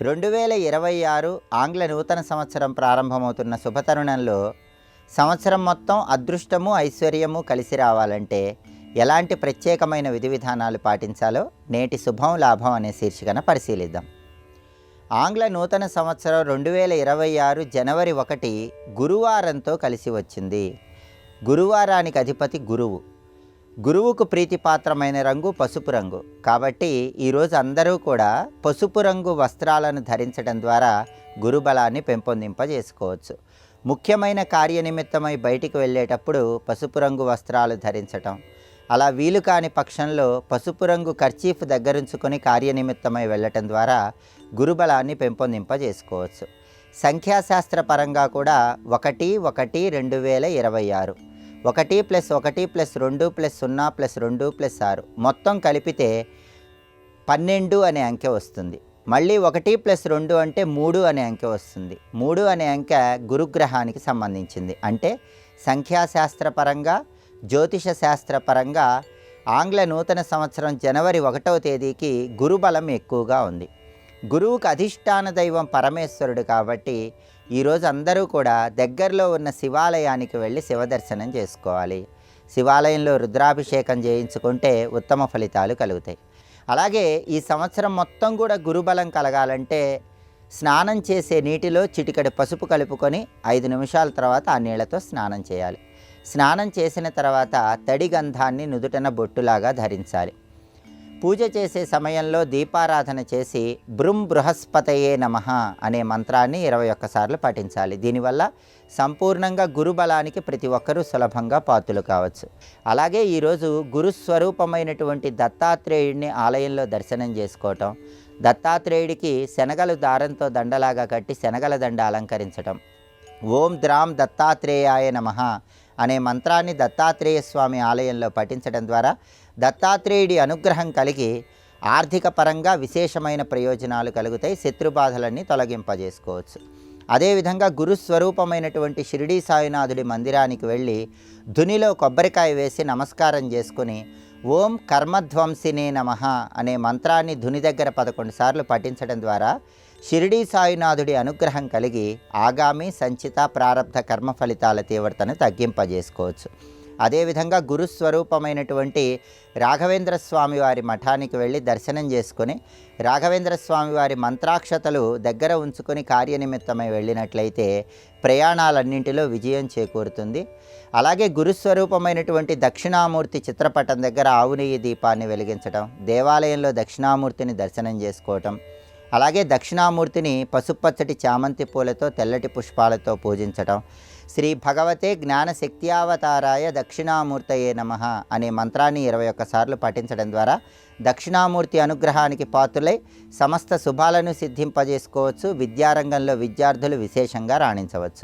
రెండు వేల ఇరవై ఆరు ఆంగ్ల నూతన సంవత్సరం ప్రారంభమవుతున్న శుభతరుణంలో సంవత్సరం మొత్తం అదృష్టము ఐశ్వర్యము కలిసి రావాలంటే ఎలాంటి ప్రత్యేకమైన విధి విధానాలు పాటించాలో నేటి శుభం లాభం అనే శీర్షికన పరిశీలిద్దాం. ఆంగ్ల నూతన సంవత్సరం రెండు వేల ఇరవై ఆరు జనవరి ఒకటి గురువారంతో కలిసి వచ్చింది. గురువారానికి అధిపతి గురువు. గురువుకు ప్రీతిపాత్రమైన రంగు పసుపు రంగు. కాబట్టి ఈరోజు అందరూ కూడా పసుపు రంగు వస్త్రాలను ధరించడం ద్వారా గురుబలాన్ని పెంపొందింపజేసుకోవచ్చు. ముఖ్యమైన కార్యనిమిత్తమై బయటికి వెళ్ళేటప్పుడు పసుపు రంగు వస్త్రాలు ధరించటం. అలా వీలు కాని పక్షంలో పసుపు రంగు కర్చీఫ్ దగ్గరుంచుకొని కార్యనిమిత్తమై వెళ్ళటం ద్వారా గురుబలాన్ని పెంపొందింపజేసుకోవచ్చు. సంఖ్యాశాస్త్ర పరంగా కూడా ఒకటి ఒకటి రెండు వేల ఇరవై ఆరు. ఒకటి ప్లస్ ఒకటి ప్లస్ రెండు ప్లస్ సున్నా ప్లస్ రెండు ప్లస్ ఆరు. మొత్తం కలిపితే పన్నెండు అనే అంకె వస్తుంది. మళ్ళీ ఒకటి ప్లస్ రెండు అంటే మూడు అనే అంకె వస్తుంది. మూడు అనే అంకె గురుగ్రహానికి సంబంధించింది. అంటే సంఖ్యాశాస్త్రపరంగా జ్యోతిష శాస్త్రపరంగా ఆంగ్ల నూతన సంవత్సరం జనవరి ఒకటవ తేదీకి గురుబలం ఎక్కువగా ఉంది. గురువుకు అధిష్టాన దైవం పరమేశ్వరుడు కాబట్టి ఈరోజు అందరూ కూడా దగ్గరలో ఉన్న శివాలయానికి వెళ్ళి శివదర్శనం చేసుకోవాలి. శివాలయంలో రుద్రాభిషేకం చేయించుకుంటే ఉత్తమ ఫలితాలు కలుగుతాయి. అలాగే ఈ సంవత్సరం మొత్తం కూడా గురుబలం కలగాలంటే స్నానం చేసే నీటిలో చిటికడి పసుపు కలుపుకొని ఐదు నిమిషాల తర్వాత ఆ నీళ్ళతో స్నానం చేయాలి. స్నానం చేసిన తర్వాత తడి గంధాన్ని నుదుటన బొట్టులాగా ధరించాలి. పూజ చేసే సమయంలో దీపారాధన చేసి బృం బృహస్పతయే నమ అనే మంత్రాన్ని ఇరవై ఒక్కసార్లు పఠించాలి దీనివల్ల సంపూర్ణంగా గురుబలానికి ప్రతి ఒక్కరూ సులభంగా పాతులు కావచ్చు. అలాగే ఈరోజు గురుస్వరూపమైనటువంటి దత్తాత్రేయుడిని ఆలయంలో దర్శనం చేసుకోవటం దత్తాత్రేయుడికి శనగలు దారంతో దండలాగా కట్టి శనగల దండ అలంకరించటం ఓం ద్రాం దత్తాత్రేయాయ నమ అనే మంత్రాన్ని దత్తాత్రేయ స్వామి ఆలయంలో పఠించడం ద్వారా దత్తాత్రేయుడి అనుగ్రహం కలిగి ఆర్థిక పరంగా విశేషమైన ప్రయోజనాలు కలుగుతాయి శత్రుబాధలన్నీ తొలగింపజేసుకోవచ్చు. అదేవిధంగా గురుస్వరూపమైనటువంటి షిరిడీ సాయినాథుడి మందిరానికి వెళ్ళి ధునిలో కొబ్బరికాయ వేసి నమస్కారం చేసుకుని ఓం కర్మధ్వంసినే నమ అనే మంత్రాన్ని ధుని దగ్గర పదకొండు సార్లు పఠించడం ద్వారా షిరిడీ సాయినాథుడి అనుగ్రహం కలిగి ఆగామి సంచిత ప్రారంధ కర్మ ఫలితాల తీవ్రతను తగ్గింపజేసుకోవచ్చు. అదేవిధంగా గురుస్వరూపమైనటువంటి రాఘవేంద్ర స్వామి వారి మఠానికి వెళ్ళి దర్శనం చేసుకొని రాఘవేంద్ర స్వామి వారి మంత్రాక్షతలు దగ్గర ఉంచుకొని కార్యనిమిత్తమై వెళ్ళినట్లయితే ప్రయాణాలన్నింటిలో విజయం చేకూరుతుంది. అలాగే గురుస్వరూపమైనటువంటి దక్షిణామూర్తి చిత్రపటం దగ్గర ఆవు దీపాన్ని వెలిగించడం దేవాలయంలో దక్షిణామూర్తిని దర్శనం చేసుకోవటం అలాగే దక్షిణామూర్తిని పసుపచ్చటి చామంతి పూలతో తెల్లటి పుష్పాలతో పూజించటం శ్రీ భగవతే జ్ఞాన శక్త్యావతారాయ దక్షిణామూర్తయే నమ అనే మంత్రాన్ని ఇరవై ఒక్కసార్లు పఠించడం ద్వారా దక్షిణామూర్తి అనుగ్రహానికి పాత్రులై సమస్త శుభాలను సిద్ధింపజేసుకోవచ్చు విద్యారంగంలో విద్యార్థులు విశేషంగా రాణించవచ్చు.